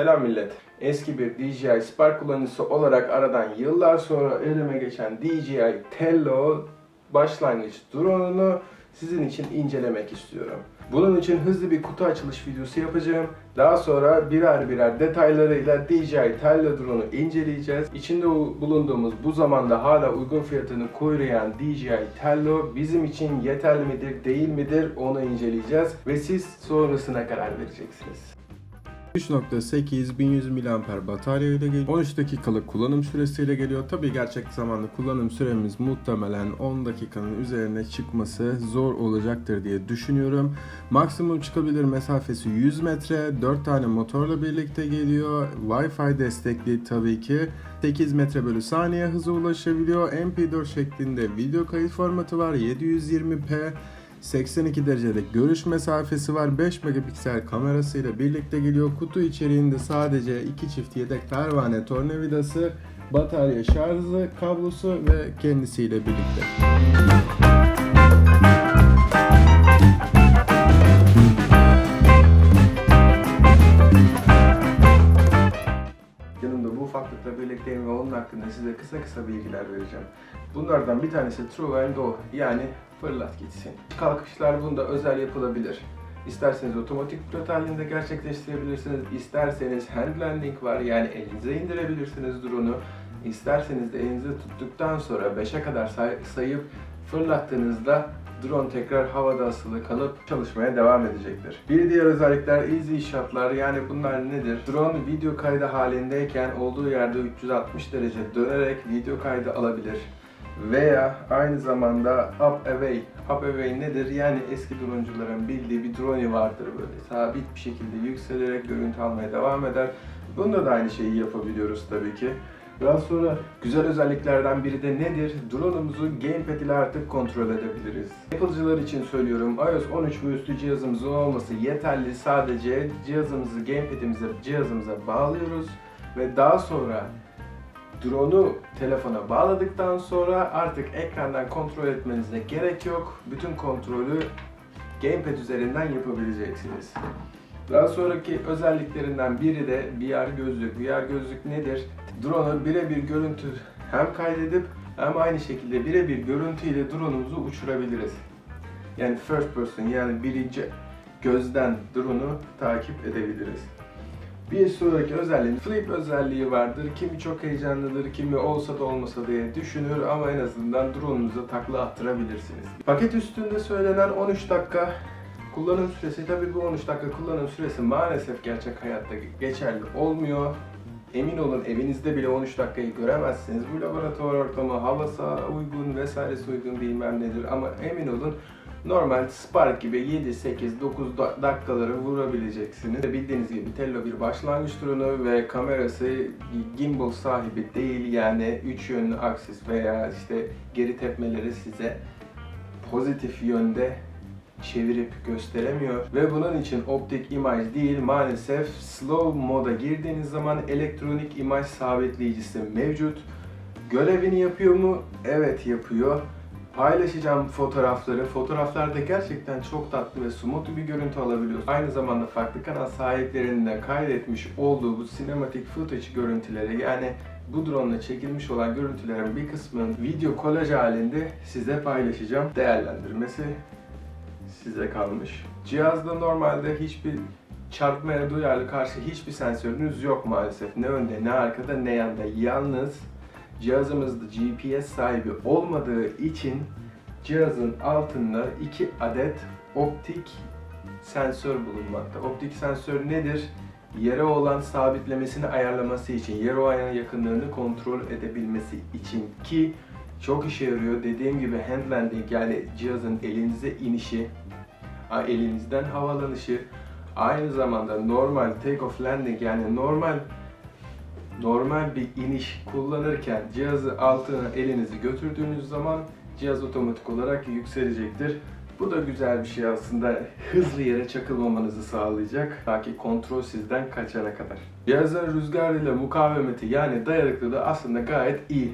Selam millet. Eski bir DJI Spark kullanıcısı olarak aradan yıllar sonra elime geçen DJI Tello başlangıç drone'unu sizin için incelemek istiyorum. Bunun için hızlı bir kutu açılış videosu yapacağım. Daha sonra birer birer detaylarıyla DJI Tello drone'u inceleyeceğiz. İçinde bulunduğumuz bu zamanda hala uygun fiyatını koruyan DJI Tello bizim için yeterli midir değil midir onu inceleyeceğiz. Ve siz sonrasına karar vereceksiniz. 3.8 1100 mAh batarya ile geliyor. 13 dakikalık kullanım süresiyle geliyor. Tabi gerçek zamanlı kullanım süremiz muhtemelen 10 dakikanın üzerine çıkması zor olacaktır diye düşünüyorum. Maksimum çıkabilir mesafesi 100 metre. 4 tane motorla birlikte geliyor. Wi-Fi destekli tabii ki. 8 metre bölü saniye hıza ulaşabiliyor. MP4 şeklinde video kayıt formatı var. 720p 82 derecelik görüş mesafesi var. 5 megapiksel kamerasıyla birlikte geliyor. Kutu içeriğinde sadece iki çift yedek pervane tornavidası, batarya şarjı kablosu ve kendisiyle birlikte. Yanımda bu ufaklıkla birlikteyim ve onun hakkında size kısa kısa bilgiler vereceğim. Bunlardan bir tanesi True and Go yani fırlat gitsin. Kalkışlar bunda özel yapılabilir. İsterseniz otomatik pilot halinde gerçekleştirebilirsiniz. İsterseniz hand landing var yani elinize indirebilirsiniz drone'u. İsterseniz de elinize tuttuktan sonra 5'e kadar say- sayıp fırlattığınızda drone tekrar havada asılı kalıp çalışmaya devam edecektir. Bir diğer özellikler easy shotlar yani bunlar nedir? Drone video kaydı halindeyken olduğu yerde 360 derece dönerek video kaydı alabilir. Veya aynı zamanda up away. Up away nedir? Yani eski droncuların bildiği bir drone vardır böyle sabit bir şekilde yükselerek görüntü almaya devam eder. Bunda da aynı şeyi yapabiliyoruz tabii ki. Daha sonra güzel özelliklerden biri de nedir? Drone'umuzu gamepad ile artık kontrol edebiliriz. Apple'cılar için söylüyorum iOS 13 ve üstü cihazımızın olması yeterli. Sadece cihazımızı gamepad'imize cihazımıza bağlıyoruz ve daha sonra drone'u telefona bağladıktan sonra artık ekrandan kontrol etmenize gerek yok. Bütün kontrolü gamepad üzerinden yapabileceksiniz. Daha sonraki özelliklerinden biri de VR gözlük. VR gözlük nedir? Drone'u birebir görüntü hem kaydedip hem aynı şekilde birebir görüntüyle drone'umuzu uçurabiliriz. Yani first person yani birinci gözden drone'u takip edebiliriz. Bir sonraki özelliğin flip özelliği vardır. Kimi çok heyecanlıdır, kimi olsa da olmasa diye düşünür ama en azından drone'unuza takla attırabilirsiniz. Paket üstünde söylenen 13 dakika kullanım süresi, tabii bu 13 dakika kullanım süresi maalesef gerçek hayatta geçerli olmuyor. Emin olun evinizde bile 13 dakikayı göremezsiniz. Bu laboratuvar ortamı, havası uygun vesairesi uygun bilmem nedir ama emin olun normal Spark gibi 7, 8, 9 da- dakikaları vurabileceksiniz. Bildiğiniz gibi Tello bir başlangıç drone'u ve kamerası gimbal sahibi değil yani 3 yönlü aksis veya işte geri tepmeleri size pozitif yönde çevirip gösteremiyor ve bunun için optik imaj değil maalesef slow moda girdiğiniz zaman elektronik imaj sabitleyicisi mevcut. Görevini yapıyor mu? Evet yapıyor. Paylaşacağım fotoğrafları. Fotoğraflarda gerçekten çok tatlı ve smooth bir görüntü alabiliyorsunuz. Aynı zamanda farklı kanal sahiplerinin de kaydetmiş olduğu bu sinematik footage görüntüleri yani bu drone ile çekilmiş olan görüntülerin bir kısmını video kolaj halinde size paylaşacağım. Değerlendirmesi size kalmış. Cihazda normalde hiçbir çarpmaya duyarlı karşı hiçbir sensörünüz yok maalesef. Ne önde, ne arkada, ne yanda. Yalnız cihazımızda GPS sahibi olmadığı için cihazın altında iki adet optik sensör bulunmakta. Optik sensör nedir? Yere olan sabitlemesini ayarlaması için, yer o ayağın yakınlığını kontrol edebilmesi için ki çok işe yarıyor. Dediğim gibi hand landing yani cihazın elinize inişi, elinizden havalanışı, aynı zamanda normal take off landing yani normal normal bir iniş kullanırken cihazı altına elinizi götürdüğünüz zaman cihaz otomatik olarak yükselecektir. Bu da güzel bir şey aslında. Hızlı yere çakılmamanızı sağlayacak. Ta ki kontrol sizden kaçana kadar. Cihazın rüzgar ile mukavemeti yani dayanıklılığı aslında gayet iyi.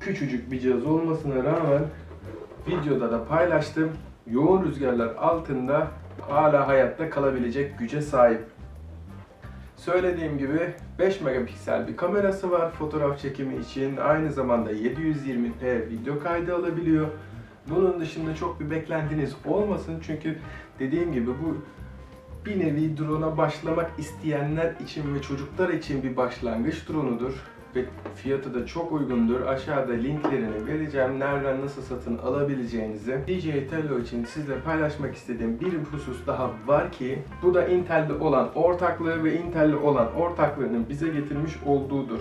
Küçücük bir cihaz olmasına rağmen videoda da paylaştım. Yoğun rüzgarlar altında hala hayatta kalabilecek güce sahip. Söylediğim gibi 5 megapiksel bir kamerası var fotoğraf çekimi için. Aynı zamanda 720p video kaydı alabiliyor. Bunun dışında çok bir beklentiniz olmasın çünkü dediğim gibi bu bir nevi drone'a başlamak isteyenler için ve çocuklar için bir başlangıç drone'udur. Ve fiyatı da çok uygundur. Aşağıda linklerini vereceğim. Nereden nasıl satın alabileceğinizi. DJI Tello için sizle paylaşmak istediğim bir husus daha var ki bu da Intel'de olan ortaklığı ve Intel'de olan ortaklığının bize getirmiş olduğudur.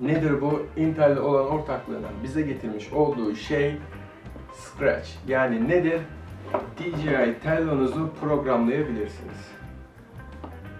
Nedir bu? Intel'de olan ortaklığının bize getirmiş olduğu şey Scratch. Yani nedir? DJI Tello'nuzu programlayabilirsiniz.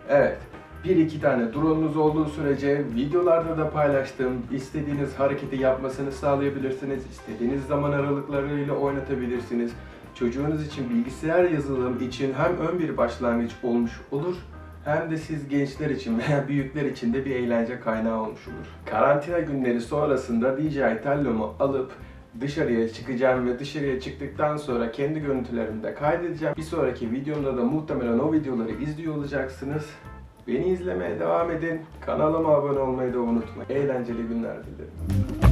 Evet, bir iki tane drone'unuz olduğu sürece videolarda da paylaştığım istediğiniz hareketi yapmasını sağlayabilirsiniz. İstediğiniz zaman aralıklarıyla oynatabilirsiniz. Çocuğunuz için bilgisayar yazılım için hem ön bir başlangıç olmuş olur hem de siz gençler için veya büyükler için de bir eğlence kaynağı olmuş olur. Karantina günleri sonrasında DJI Tello'mu alıp dışarıya çıkacağım ve dışarıya çıktıktan sonra kendi görüntülerimi de kaydedeceğim. Bir sonraki videomda da muhtemelen o videoları izliyor olacaksınız. Beni izlemeye devam edin. Kanalıma abone olmayı da unutmayın. Eğlenceli günler dilerim.